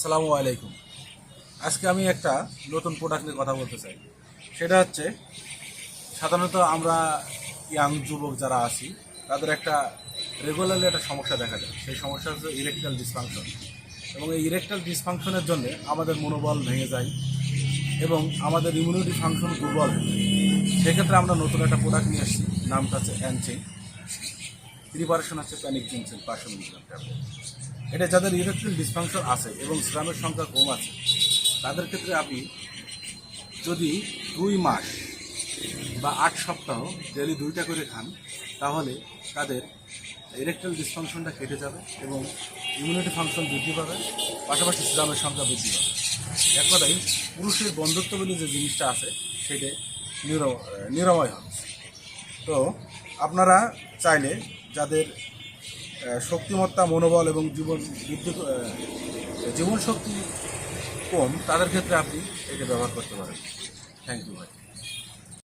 আসসালামু আলাইকুম। আজকে আমি একটা নতুন প্রোডাক্ট নিয়ে কথা বলতে চাই। সেটা হচ্ছে, সাধারণত আমরা ইয়াং যুবক যারা আছি, তাদের একটা রেগুলারলি একটা সমস্যা দেখা যায়। সেই সমস্যা হচ্ছে ইরেকটাল ডিসফাংশন এবং এই ইরেকটাল ডিসফাংশনের জন্য আমাদের মনোবল ভেঙে যায় এবং আমাদের ইমিউনিটি ফাংশন দুর্বল হয়ে যায়। সেক্ষেত্রে আমরা নতুন একটা প্রোডাক্ট নিয়ে আসছি, নামটা হচ্ছে অ্যানচিং প্রিপারেশন হচ্ছে প্যানিক জিনসেন মিলিগ্রাম ট্যাবলেট এটা যাদের ইলেকট্রিক ডিসফাংশন আছে এবং শ্রামের সংখ্যা কম আছে, তাদের ক্ষেত্রে আপনি যদি দুই মাস বা আট সপ্তাহ ডেলি দুইটা করে খান, তাহলে তাদের ইরেকটাল ডিসফাংশনটা কেটে যাবে এবং ইমিউনিটি ফাংশন বৃদ্ধি পাবে, পাশাপাশি শ্রামের সংখ্যা বৃদ্ধি পাবে। এক কথায়, পুরুষের বন্ধুত্ব বলে যে জিনিসটা আছে, সেটা নির নিরাময় হবে। তো, আপনারা চাইলে যাদের শক্তিমত্তা মনোবল এবং জীবন আহ, জীবন শক্তি কম তাদের ক্ষেত্রে আপনি এটা ব্যবহার করতে পারেন। থ্যাংক ইউ ভাই।